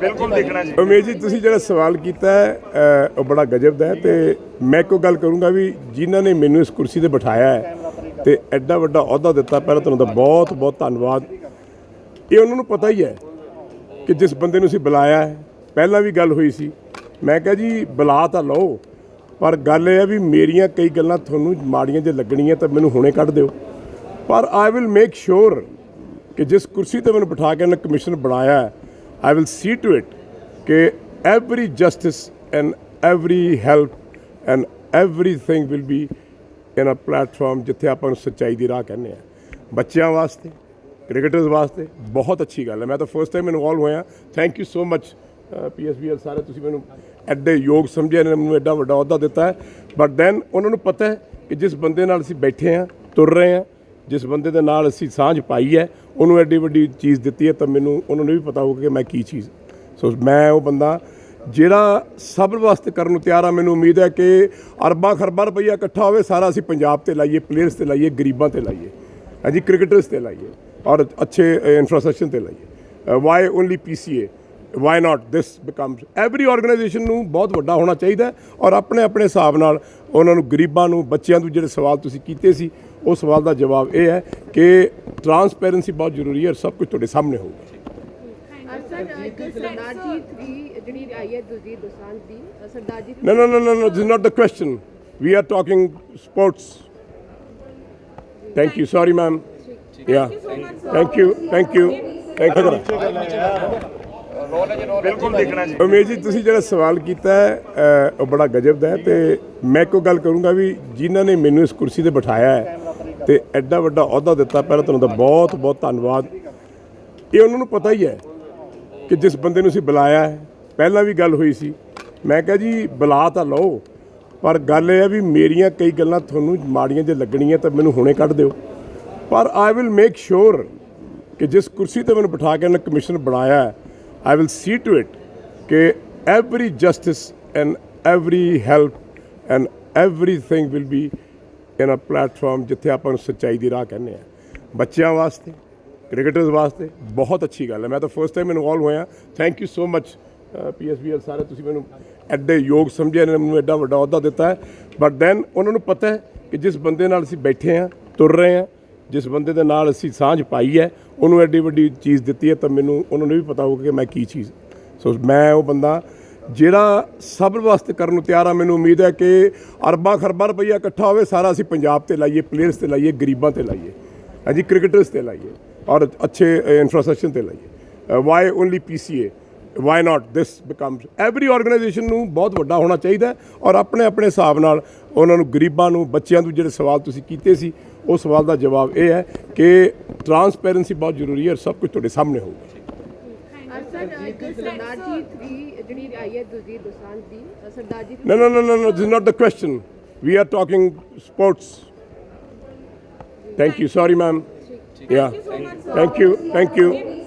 ਬਿਲਕੁਲ ਦੇਖਣਾ ਜੀ। ਉਮੇਸ਼ ਜੀ ਤੁਸੀਂ ਜਿਹੜਾ ਸਵਾਲ ਕੀਤਾ ਹੈ ਉਹ ਬੜਾ ਗਜਬ ਦਾ ਹੈ ਤੇ ਮੈਂ ਕੋਈ ਗੱਲ ਕਰੂੰਗਾ ਵੀ ਜਿਨ੍ਹਾਂ ਨੇ ਮੈਨੂੰ ਇਸ ਕੁਰਸੀ ਤੇ ਬਿਠਾਇਆ ਹੈ ਤੇ ਐਡਾ ਵੱਡਾ ਅਹੁਦਾ ਦਿੱਤਾ ਪਹਿਲਾਂ ਤੁਹਾਨੂੰ ਦਾ ਬਹੁਤ ਬਹੁਤ ਧੰਨਵਾਦ। ਇਹ ਉਹਨਾਂ ਨੂੰ ਪਤਾ ਹੀ ਹੈ ਕਿ ਜਿਸ ਬੰਦੇ ਨੂੰ ਅਸੀਂ ਬੁਲਾਇਆ ਹੈ ਪਹਿਲਾਂ ਵੀ ਗੱਲ ਹੋਈ ਸੀ। ਮੈਂ ਕਿਹਾ ਜੀ ਬੁਲਾ ਤਾਂ ਲਓ ਪਰ ਗੱਲ ਇਹ ਹੈ ਵੀ ਮੇਰੀਆਂ ਕਈ ਗੱਲਾਂ ਤੁਹਾਨੂੰ ਮਾੜੀਆਂ ਜੇ ਲੱਗਣੀਆਂ ਤਾਂ ਮੈਨੂੰ ਹੁਣੇ ਕੱਢ ਦਿਓ। ਪਰ ਆਈ ਵਿਲ ਮੇਕ ਸ਼ੋਰ ਕਿ ਜਿਸ ਕੁਰਸੀ ਤੇ ਮੈਨੂੰ ਬਿਠਾ ਕੇ ਇਹਨਾਂ ਕਮਿਸ਼ਨ ਬਣਾਇਆ I will see to it ਕਿ every justice and every help and everything will be in a platform ਜਿੱਥੇ ਆਪਾਂ ਨੂੰ ਸੱਚਾਈ ਦੀ ਰਾਹ ਕਹਿੰਦੇ ਆ ਬੱਚਿਆਂ ਵਾਸਤੇ ਕ੍ਰਿਕਟਰਸ ਵਾਸਤੇ ਬਹੁਤ ਅੱਛੀ ਗੱਲ ਹੈ। ਮੈਂ ਤਾਂ ਫਸਟ ਟਾਈਮ ਇਨਵੋਲਵ ਹੋਇਆ। Thank you so much PSBL ਸਾਰੇ, ਤੁਸੀਂ ਮੈਨੂੰ ਐਡੇ ਯੋਗ ਸਮਝਿਆ ਨੇ ਮੈਨੂੰ ਐਡਾ ਵੱਡਾ ਅਹੁਦਾ ਦਿੱਤਾ ਹੈ। ਬਟ ਦੈਨ ਉਹਨਾਂ ਨੂੰ ਪਤਾ ਹੈ ਕਿ ਜਿਸ ਬੰਦੇ ਨਾਲ ਅਸੀਂ ਬੈਠੇ ਹਾਂ, ਤੁਰ ਰਹੇ ਹਾਂ ਜਿਸ ਬੰਦੇ ਦੇ ਨਾਲ ਅਸੀਂ ਸਾਂਝ ਪਾਈ ਹੈ, ਉਹਨੂੰ ਐਡੀ ਵੱਡੀ ਚੀਜ਼ ਦਿੱਤੀ ਹੈ ਤਾਂ ਮੈਨੂੰ, ਉਹਨਾਂ ਨੂੰ ਵੀ ਪਤਾ ਹੋਊਗਾ ਕਿ ਮੈਂ ਕੀ ਚੀਜ਼। ਸੋ ਮੈਂ ਉਹ ਬੰਦਾ ਜਿਹੜਾ ਸਭ ਵਾਸਤੇ ਕਰਨ ਨੂੰ ਤਿਆਰ ਆ, ਮੈਨੂੰ ਉਮੀਦ ਹੈ ਕਿ ਅਰਬਾਂ ਖਰਬਾਂ ਰੁਪਈਆ ਇਕੱਠਾ ਹੋਵੇ, ਸਾਰਾ ਅਸੀਂ ਪੰਜਾਬ ਤੇ ਲਾਈਏ ਪਲੇਅਰਸ ਤੇ ਲਾਈਏ, ਗਰੀਬਾਂ ਤੇ ਲਾਈਏ, ਹਾਂਜੀ ਕ੍ਰਿਕਟਰਸ ਤੇ ਲਾਈਏ ਔਰ ਅੱਛੇ ਇਨਫਰਾਸਟ੍ਰਕਚਰ ਤੇ ਲਾਈਏ। Why only PCA why not this becomes every organisation ਨੂੰ ਬਹੁਤ ਵੱਡਾ ਹੋਣਾ ਚਾਹੀਦਾ ਔਰ ਆਪਣੇ ਆਪਣੇ ਹਿਸਾਬ ਨਾਲ ਉਹਨਾਂ ਨੂੰ ਗਰੀਬਾਂ ਨੂੰ, ਬੱਚਿਆਂ ਨੂੰ ਜਿਹੜੇ ਸਵਾਲ ਤੁਸੀਂ ਕੀਤੇ ਸੀ ਉਹ ਸਵਾਲ ਦਾ ਜਵਾਬ ਇਹ ਹੈ ਕਿ ਟਰਾਂਸਪੇਰੈਂਸੀ ਬਹੁਤ ਜ਼ਰੂਰੀ ਹੈ ਔਰ ਸਭ ਕੁਝ ਤੁਹਾਡੇ ਸਾਹਮਣੇ ਹੋਊਗਾ ਸਰ ਇੱਕ ਸਰਦਾਰ ਜੀ 3 ਜਿਹੜੀ ਆਈ ਹੈ ਦੂਜੀ ਦੋਸਾਂਝ ਦੀ ਅ, Sardar ji No, no, no, no, no. This is not the question. We are talking sports. Thank you. Sorry, ma'am. Yeah. Thank you. Thank you. Thank you. ਬਿਲਕੁਲ ਦੇਖਣਾ ਜੀ ਉਮੇਸ਼ ਜੀ ਤੁਸੀਂ ਜਿਹੜਾ ਸਵਾਲ ਕੀਤਾ ਹੈ ਉਹ ਬੜਾ ਗਜਬ ਦਾ ਹੈ ਤੇ ਮੈਂ ਕੋਈ ਗੱਲ ਕਰੂੰਗਾ ਵੀ ਜਿਨ੍ਹਾਂ ਨੇ ਮੈਨੂੰ ਇਸ ਕੁਰਸੀ ਤੇ ਬਿਠਾਇਆ ਹੈ ਤੇ ਐਡਾ ਵੱਡਾ ਅਹੁਦਾ ਦਿੱਤਾ ਪਹਿਲਾਂ ਤੁਹਾਨੂੰ ਦਾ ਬਹੁਤ ਬਹੁਤ ਧੰਨਵਾਦ। ਇਹ ਉਹਨਾਂ ਨੂੰ ਪਤਾ ਹੀ ਹੈ ਕਿ ਜਿਸ ਬੰਦੇ ਨੂੰ ਅਸੀਂ ਬੁਲਾਇਆ ਹੈ, ਪਹਿਲਾਂ ਵੀ ਗੱਲ ਹੋਈ ਸੀ। ਮੈਂ ਕਿਹਾ ਜੀ, ਬੁਲਾ ਤਾਂ ਲਓ, ਪਰ ਗੱਲ ਇਹ ਹੈ ਵੀ ਮੇਰੀਆਂ ਕਈ ਗੱਲਾਂ ਤੁਹਾਨੂੰ ਮਾੜੀਆਂ ਜੇ ਲੱਗਣੀਆਂ ਤਾਂ ਮੈਨੂੰ ਹੁਣੇ ਕੱਢ ਦਿਓ। ਪਰ ਆਈ ਵਿਲ ਮੇਕ ਸ਼ੋਰ ਕਿ ਜਿਸ ਕੁਰਸੀ ਤੇ ਮੈਨੂੰ ਬਿਠਾ ਕੇ ਇਹਨਾਂ ਕਮਿਸ਼ਨ ਬਣਾਇਆ I will see to it ਕਿ every justice and every help and everything will be ਇਹਨਾਂ ਅ ਪਲੇਟਫਾਰਮ ਜਿੱਥੇ ਆਪਾਂ ਨੂੰ ਸੱਚਾਈ ਦੀ ਰਾਹ ਕਹਿੰਦੇ ਆ। ਬੱਚਿਆਂ ਵਾਸਤੇ ਕ੍ਰਿਕਟਰਸ ਵਾਸਤੇ ਬਹੁਤ ਅੱਛੀ ਗੱਲ ਹੈ। ਮੈਂ ਤਾਂ ਫਸਟ ਟਾਈਮ ਇਨਵੋਲਵ ਹੋਇਆ। Thank you so much PSBL ਸਾਰੇ ਤੁਸੀਂ ਮੈਨੂੰ ਐਡੇ ਯੋਗ ਸਮਝਿਆ ਨੇ ਮੈਨੂੰ ਐਡਾ ਵੱਡਾ ਅਹੁਦਾ ਦਿੱਤਾ ਹੈ। ਬਟ ਦੈਨ ਉਹਨਾਂ ਨੂੰ ਪਤਾ ਹੈ ਕਿ ਜਿਸ ਬੰਦੇ ਨਾਲ ਅਸੀਂ ਬੈਠੇ ਹਾਂ, ਤੁਰ ਰਹੇ ਹਾਂ, ਜਿਸ ਬੰਦੇ ਦੇ ਨਾਲ ਅਸੀਂ ਸਾਂਝ ਪਾਈ ਹੈ, ਉਹਨੂੰ ਐਡੀ ਵੱਡੀ ਚੀਜ਼ ਦਿੱਤੀ ਹੈ, ਤਾਂ ਮੈਨੂੰ, ਉਹਨਾਂ ਨੂੰ ਵੀ ਪਤਾ ਹੋਊਗਾ ਕਿ ਮੈਂ ਕੀ ਚੀਜ਼ ਸੋ ਮੈਂ ਉਹ ਬੰਦਾ ਜਿਹੜਾ ਸਭ ਵਾਸਤੇ ਕਰਨ ਨੂੰ ਤਿਆਰ ਆ, ਮੈਨੂੰ ਉਮੀਦ ਹੈ ਕਿ ਅਰਬਾਂ ਖਰਬਾਂ ਰੁਪਈਆ ਇਕੱਠਾ ਹੋਵੇ, ਸਾਰਾ ਅਸੀਂ ਪੰਜਾਬ ਤੇ ਲਾਈਏ ਪਲੇਅਰਸ ਤੇ ਲਾਈਏ, ਗਰੀਬਾਂ ਤੇ ਲਾਈਏ, ਹਾਂਜੀ ਕ੍ਰਿਕਟਰਸ ਤੇ ਲਾਈਏ ਔਰ ਅੱਛੇ ਇਨਫਰਾਸਟ੍ਰਕਚਰ ਤੇ ਲਾਈਏ। Why only PCA why not this becomes every organisation ਨੂੰ ਬਹੁਤ ਵੱਡਾ ਹੋਣਾ ਚਾਹੀਦਾ ਔਰ ਆਪਣੇ ਆਪਣੇ ਹਿਸਾਬ ਨਾਲ ਉਹਨਾਂ ਨੂੰ ਗਰੀਬਾਂ ਨੂੰ, ਬੱਚਿਆਂ ਨੂੰ ਜਿਹੜੇ ਸਵਾਲ ਤੁਸੀਂ ਕੀਤੇ ਸੀ, ਉਹ ਸਵਾਲ ਦਾ ਜਵਾਬ ਇਹ ਹੈ ਕਿ ਟਰਾਂਸਪੇਰੈਂਸੀ ਬਹੁਤ ਜ਼ਰੂਰੀ ਹੈ ਔਰ ਸਭ ਕੁਝ ਤੁਹਾਡੇ ਸਾਹਮਣੇ ਹੋਊਗਾ। No, no, no, no, no. This is not the question. We are talking sports. Thank you. Sorry, ma'am. Yeah. Thank you. Thank you.